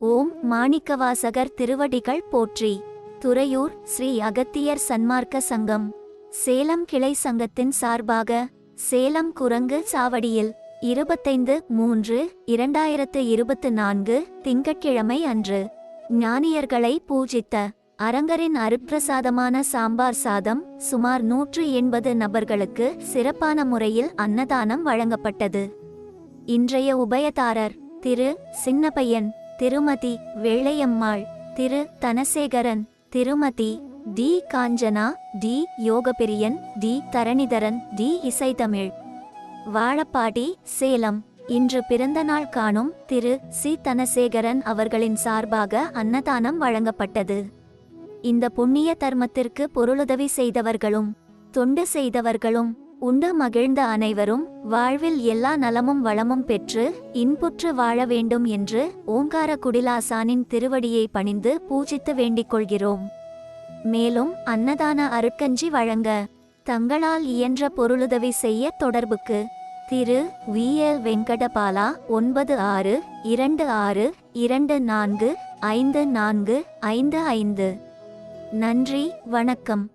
ஓம் மாணிக்கவாசகர் திருவடிகள் போற்றி. துறையூர் ஸ்ரீ அகத்தியர் சன்மார்க்க சங்கம். சேலம் கிளை சங்கத்தின் சார்பாக சேலம் குரங்கு சாவடியில் இருபத்தைந்து மூன்று இரண்டாயிரத்து இருபத்து நான்கு திங்கட்கிழமை அன்று ஞானியர்களை பூஜித்த அரங்கரின் அருப்பிரசாதமான சாம்பார் சாதம் சுமார் நூற்று எண்பது நபர்களுக்கு சிறப்பான முறையில் அன்னதானம் வழங்கப்பட்டது. இன்றைய உபயதாரர் திரு சின்னப்பையன் திருமதி Velaiyammal Thiru. Dhanasekaran Thirumathi T. Kanchana T. Yogapriyan T. Dharanidharan T. Isaithamizh. Vazhapadi Salem. இன்று பிறந்த நாள் காணும் திரு. சி. தனசேகரன் அவர்களின் சார்பாக அன்னதானம் வழங்கப்பட்டது. இந்த புண்ணிய தர்மத்திற்கு பொருளுதவி செய்தவர்களும் தொண்டு செய்தவர்களும் உண்டு மகிழ்ந்த அனைவரும் வாழ்வில் எல்லா நலமும் வளமும் பெற்று இன்புற்று வாழ வேண்டும் என்று ஓங்கார குடிலாசானின் திருவடியை பணிந்து பூஜித்து வேண்டிக் கொள்கிறோம். மேலும் அன்னதான அருட்கஞ்சி வழங்க தங்களால் இயன்ற பொருளுதவி செய்ய தொடர்புக்கு திரு. வி. எல். வெங்கடபாலா ஒன்பது ஆறு இரண்டு ஆறு இரண்டு நான்கு ஐந்து நான்கு ஐந்து ஐந்து. நன்றி வணக்கம்.